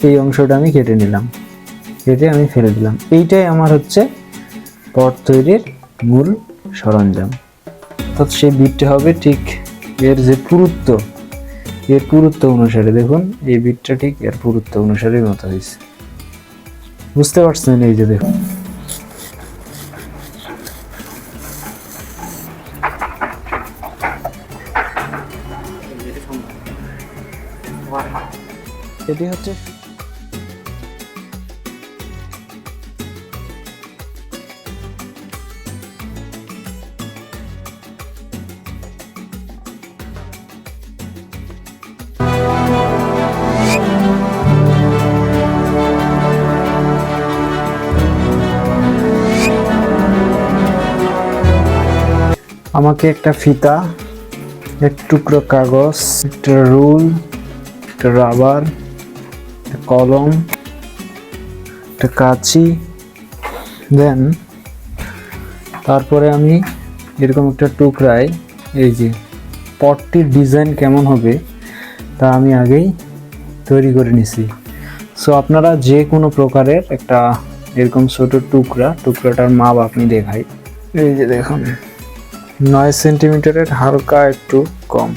এই অংশটা আমি কেটে নিলাম। কেটে আমি ফেলে দিলাম। এইটাই আমার হচ্ছে পট তৈরির মূল সরঞ্জাম। অর্থাৎ সেই বিটটা হবে ঠিক এর যে পুরুত্ব, এর পুরুত্ব অনুসারে। দেখুন, এই বিটটা ঠিক এর পুরুত্ব অনুসারে মতো হয়েছে। বুঝতে পারছেন এই যে দেখুন। এটি হচ্ছে আমাকে একটা ফিতা, এক টুকরো কাগজ, একটা রুল একটা রাবার, একটা কলম, একটা কাঁচি। দেন, তারপরে আমি এরকম একটা টুকরায়, এই যে পটটির ডিজাইন কেমন হবে, তা আমি আগেই তৈরি করে নিছি। সো আপনারা যে কোনো প্রকারের একটা এরকম ছোট টুকরা, টুকরাটার মাপ আপনি দেখাই। এই যে দেখুন। নয় সেন্টিমিটারের হালকা একটু কম।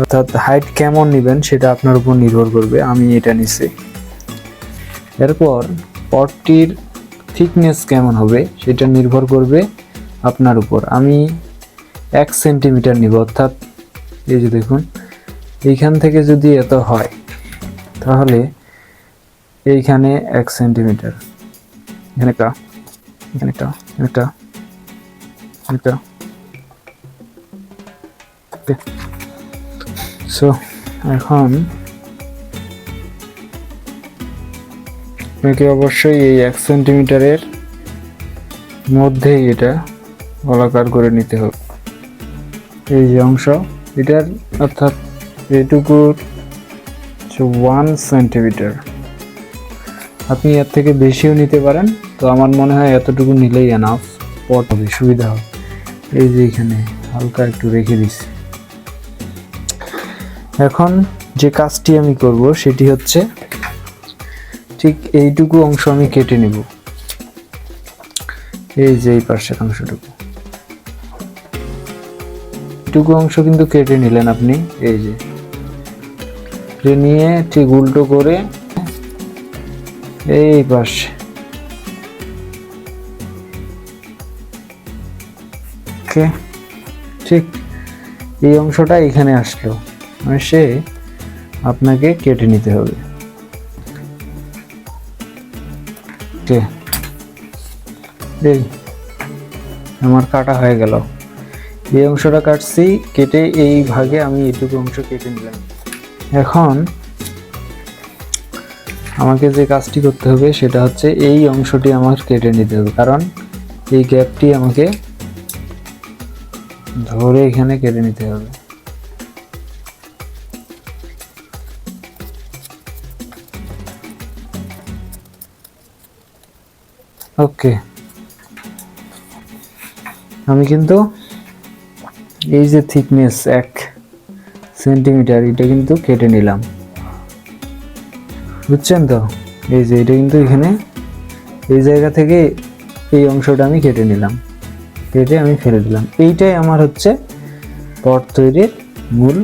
অর্থাৎ হাইট কেমন নেবেন সেটা আপনার উপর নির্ভর করবে, আমি এটা নিছি। এরপর পটটির থিকনেস কেমন হবে সেটা নির্ভর করবে আপনার উপর। আমি এক সেন্টিমিটার নিব, অর্থাৎ এই যে দেখুন, এইখান থেকে যদি এত হয়, তাহলে এইখানে এক সেন্টিমিটার। এখানে একটা এখানে একটা, এখানে এখানে একটা সো এখন আপনাকে অবশ্যই এই এক সেন্টিমিটারের মধ্যেই এটা গোলাকার করে নিতে হবে। এই যে অংশ, এটার অর্থাৎ এটুকুর ওয়ান সেন্টিমিটার আপনি এর থেকে বেশিও নিতে পারেন, তো আমার মনে হয় এতটুকু নিলেই এনাফ পট হবে সুবিধা হবে। এই যে এখানে হালকা একটু রেখে দিচ্ছি। এখন যে কাজটি আমি করব সেটি হচ্ছে ঠিক এইটুকু অংশ আমি কেটে নেব। এই যে এই পাশের অংশটুকু। এইটুকু অংশ কিন্তু কেটে নিলেন আপনি, এই যে। নিয়ে ঠিক উল্টো করে এই পাশে। ঠিক এই অংশটা এখানে আসলো। মানে সে আপনাকে কেটে নিতে হবে। আমার কাটা হয়ে গেল। এই অংশটা কাটছি, কেটে এই ভাগে আমি এটুকু অংশ কেটে নিলাম। এখন আমাকে যে কাজটি করতে হবে সেটা হচ্ছে এই অংশটি আমার কেটে নিতে হবে, কারণ এই গ্যাপটি আমাকে ধরে এখানে কেটে নিতে হবে। ওকে। আমি কিন্তু এই যে থিকনেস এক সেন্টিমিটার এটা কিন্তু কেটে নিলাম। বুঝছেন তো? এই যে এটা কিন্তু এখানে, এই জায়গা থেকে এই অংশটা আমি কেটে নিলাম। কেটে আমি ফেলে দিলাম। এইটাই আমার হচ্ছে পট তৈরির মূল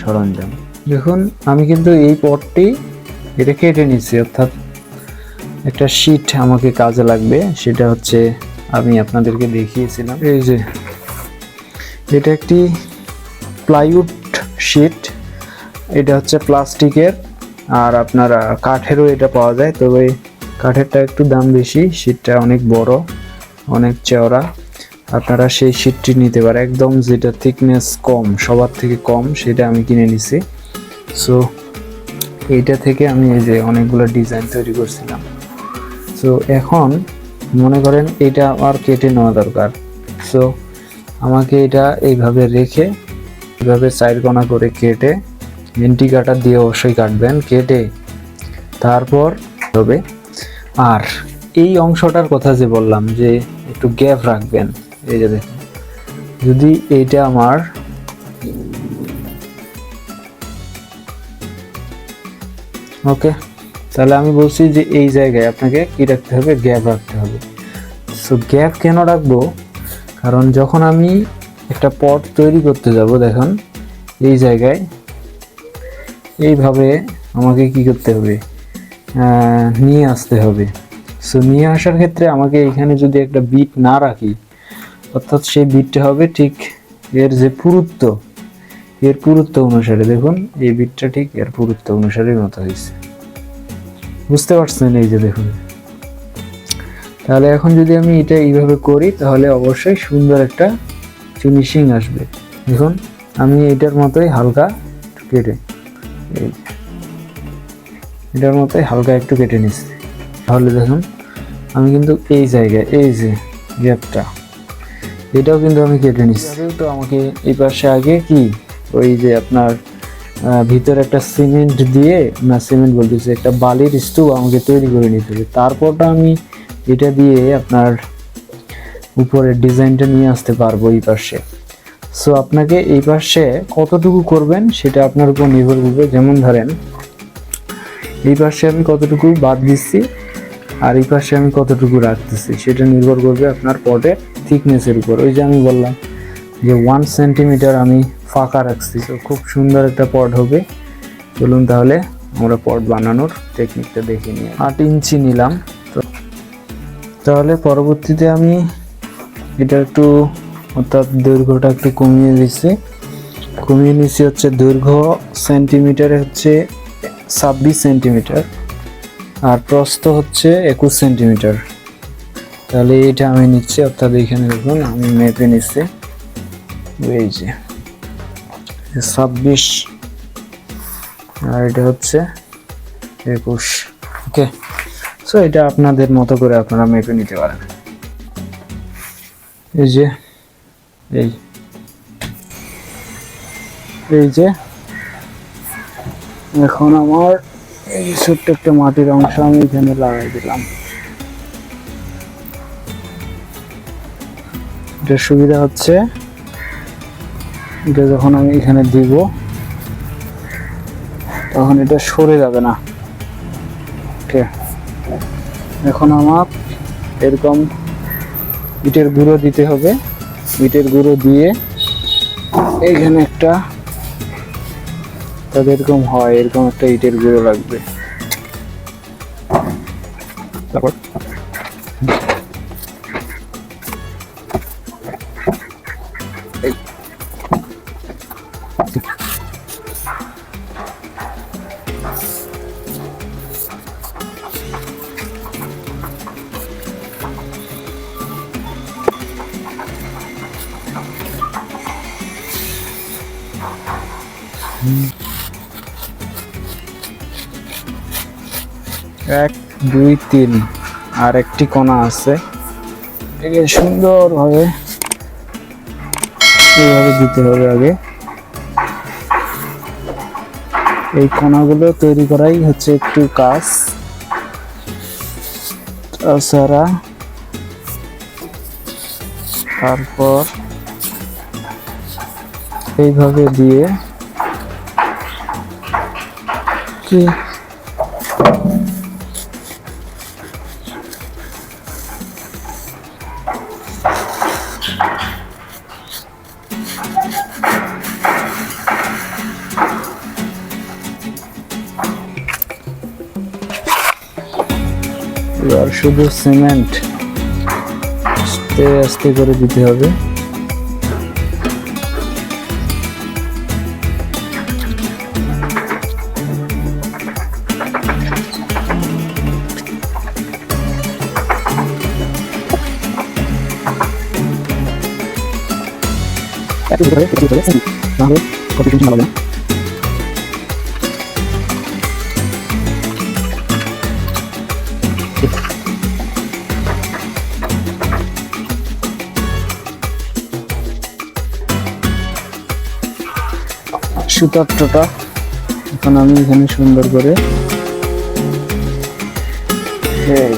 সরঞ্জাম। দেখুন, আমি কিন্তু এই পটটি এটা কেটে নিচ্ছি অর্থাৎ একটা শিট আমাকে কাজে লাগবে সেটা হচ্ছে আমি আপনাদেরকে দেখিয়েছিলাম। এই যে। এটা একটি প্লাইউড শিট এটা হচ্ছে প্লাস্টিকের আর আপনারা কাঠেরও এটা পাওয়া যায় তবে কাঠেরটা একটু দাম বেশি শীটটা অনেক বড় অনেক চওড়া। আপনারা সেই শীটটি নিতে পারেন একদম যেটা থিকনেস কম সবার থেকে কম সেটা আমি কিনে নিছি। সো এইটা থেকে আমি এই যে অনেকগুলো ডিজাইন তৈরি করছিলাম। সো এখন মনে করেন এটা আমার কেটে নেওয়া দরকার। সো আমাকে এটা এইভাবে রেখে, এইভাবে সাইড কোনা করে কেটে এন্টি কাটার দিয়ে অবশ্যই কাটবেন, কেটে তারপর হবে। আর এই অংশটার কথা যে বললাম যে একটু গ্যাপ রাখবেন, এই যে দেখুন। যদি এইটা আমার ওকে তাহলে আমি বলছি যে এই জায়গায় আপনাকে কি রাখতে হবে? গ্যাপ রাখতে হবে। সো গ্যাপ কেন রাখব? কারণ যখন আমি একটা পট তৈরি করতে যাব, দেখুন, এই জায়গায়, এইভাবে আমাকে কি করতে হবে? নিয়ে আসতে হবে। সো নিয়ে আসার ক্ষেত্রে আমাকে এখানে যদি একটা বিট না রাখি, অর্থাৎ সেই বিটটা হবে ঠিক এর যে পুরুত্ব, এর পুরুত্ব অনুসারে। দেখুন, এই বিটটা ঠিক এর পুরুত্ব অনুসারে মতো হয়েছে। বুঝতে পারছেন এই যে দেখুন। তাহলে এখন যদি আমি এটা এইভাবে করি, তাহলে অবশ্যই সুন্দর একটা ফিনিশিং আসবে। দেখুন, আমি এটার মতোই হালকা কেটে এটার মতোই হালকা একটু কেটে নিচ্ছি। তাহলে দেখুন, আমি কিন্তু এই জায়গায়, এই যে গ্যাপটা এটাও কিন্তু আমি কেটে নিচ্ছি। তো আমাকে এই পাশে আগে কি? ওই যে আপনার ভিতরে একটা সিমেন্ট দিয়ে, না, সিমেন্ট বলতেছি, একটা বালির স্তূপ আমাকে তৈরি করে নিতে হবে। তারপরটা আমি এটা দিয়ে আপনার উপরে ডিজাইনটা নিয়ে আসতে পারব এই পাশে। সো আপনাকে এই পাশে কতটুকু করবেন সেটা আপনার উপর নির্ভর করবে। যেমন ধরেন, এই পাশে আমি কতটুকু বাদ দিচ্ছি আর এই পাশে আমি কতটুকু রাখতেছি, সেটা নির্ভর করবে আপনার পটের থিকনেসের উপর। ওই যে আমি বললাম যে ওয়ান সেন্টিমিটার আমি ফাঁকা রাখছি। তো খুব সুন্দর একটা পট হবে। চলুন তাহলে আমরা পট বানানোর টেকনিকটা দেখে নিই। আট ইঞ্চি নিলাম। তো তাহলে পরবর্তীতে আমি এটা একটু, অর্থাৎ দৈর্ঘ্যটা একটু কমিয়ে দিচ্ছি। কমিয়ে নিচ্ছি হচ্ছে দৈর্ঘ্য সেন্টিমিটারে হচ্ছে ছাব্বিশ সেন্টিমিটার আর প্রস্থ হচ্ছে একুশ সেন্টিমিটার তাহলে এটা আমি নিচ্ছি, অর্থাৎ এখানে দেখুন, আমি মেপে নিচ্ছি। এই যে ছাব্বিশ, আর এটা হচ্ছে একুশ। ওকে সো এটা আপনাদের মতো করে আপনারা মেপে নিতে পারেন। এই যে, এই এই যে, এখন আমার এই ছোট্ট একটা মাটির অংশ আমি এখানে লাগাই দিলাম। এটার সুবিধা হচ্ছে এটা যখন আমি এখানে দিব তখন এটা সরে যাবে না। ওকে? এখন আমার এরকম ইটের গুঁড়ো দিতে হবে। ইটের গুঁড়ো দিয়ে এইখানে একটা তাদের এরকম হয় এরকম একটা ইটের গুঁড়ো লাগবে। তারপর? এই। দুই, তিন। আর একটি কোণা আছে। এটাকে সুন্দরভাবে এইভাবে দিতে হবে আগে। এই কোণাগুলো তৈরি করাই হচ্ছে একটু কাজ। তাছাড়া তারপর এইভাবে দিয়ে কি এবার শুধু সিমেন্ট আস্তে আস্তে করে দিতে হবে। একটু ভিতরে একটু ভালো না সুতার টোটা এখন আমি এখানে সুন্দর করে এই।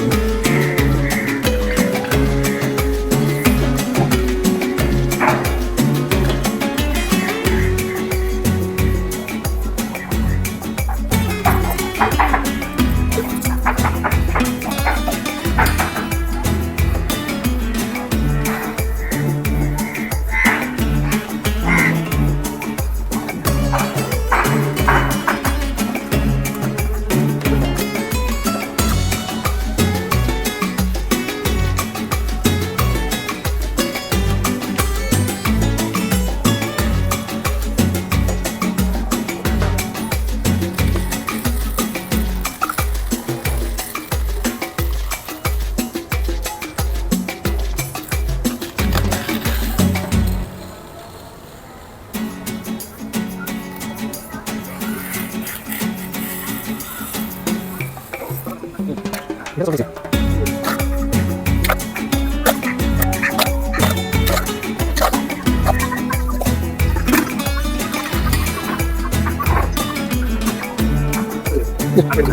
এটি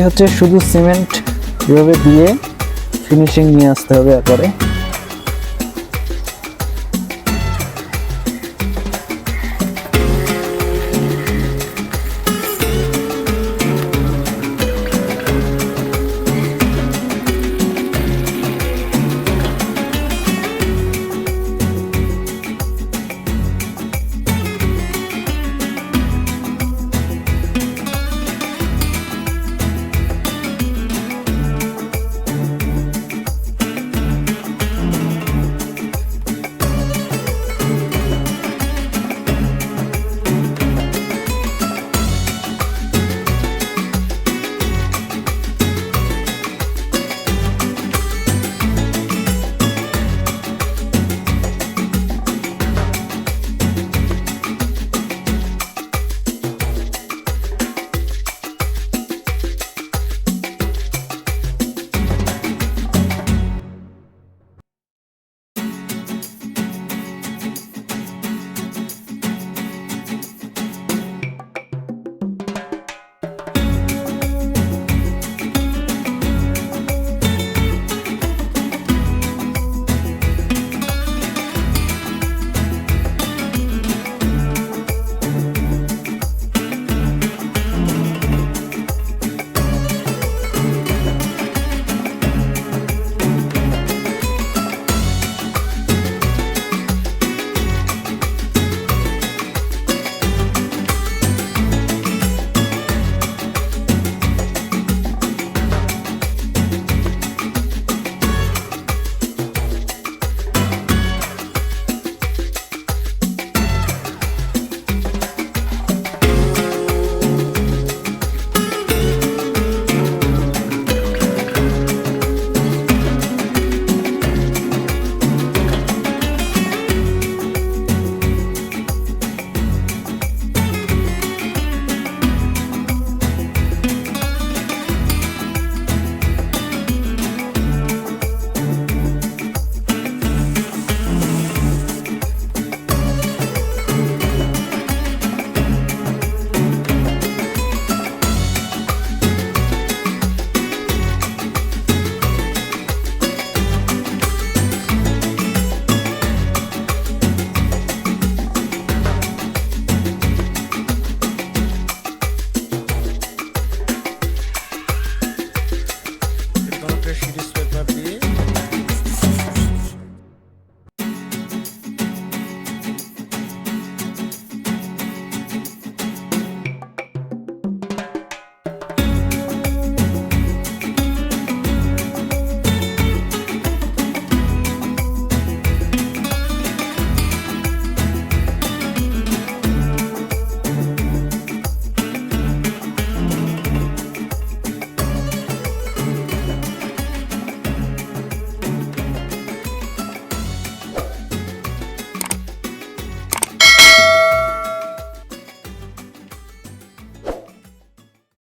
হচ্ছে শুধু সিমেন্ট এভাবে দিয়ে ফিনিশিং নিয়ে আসতে হবে একবারে